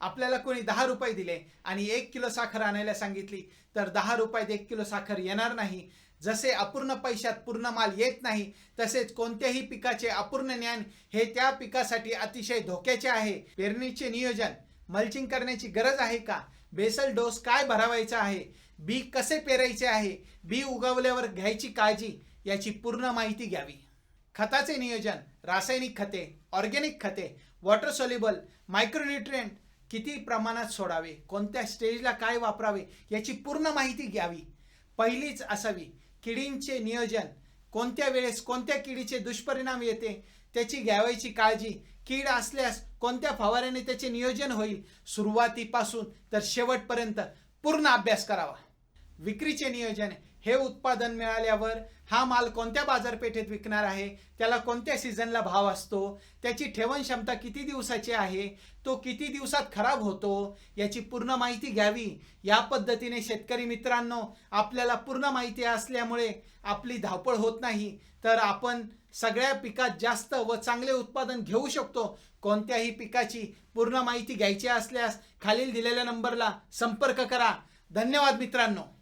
आपल्याला कोणी दहा रुपये दिले आणि एक किलो साखर आणायला सांगितली तर दहा रुपयात एक किलो साखर येणार नाही. जसे अपूर्ण पैशात पूर्ण माल येत नाही तसेच कोणत्याही पिकाचे अपूर्ण ज्ञान हे त्या पिकासाठी अतिशय धोक्याचे आहे. पेरणीचे नियोजन मल्चिंग करण्याची गरज आहे का? बेसल डोस काय भरावायचा आहे? बी कसे पेरायचे आहे? बी उगवल्यावर घ्यायची काळजी याची पूर्ण माहिती घ्यावी. खताचे नियोजन रासायनिक खते ऑर्गेनिक खते वॉटर सोल्युबल मायक्रोन्युट्रियंट किती प्रमाणात सोडावे? कोणत्या स्टेजला काय वापरावे? याची पूर्ण माहिती घ्यावी. पहिलीच असावी. किडींचे नियोजन. कोणत्या वेळेस कोणत्या किडीचे दुष्परिणाम येते त्याची घ्यावायची काळजी. कीड असल्यास कोणत्या फवाऱ्याने त्याचे नियोजन होईल? सुरुवातीपासून तर शेवटपर्यंत पूर्ण अभ्यास करावा. विक्रीचे नियोजन हे उत्पादन मिळाल्यावर हा माल कोणत्या बाजारपेठेत विकणार आहे? त्याला कोणत्या सीझनला भाव असतो? त्याची ठेवण क्षमता किती दिवसाची आहे? तो किती दिवसात खराब होतो? याची पूर्ण माहिती घ्यावी. या पद्धतीने शेतकरी मित्रांनो आपल्याला पूर्ण माहिती असल्यामुळे आपली धावपळ होत नाही. तर आपण सगळ्या पिकात जास्त व चांगले उत्पादन घेऊ शकतो. कोणत्याही पिकाची पूर्ण माहिती घ्यायची असल्यास खालील दिलेल्या नंबरला संपर्क करा. धन्यवाद मित्रांनो.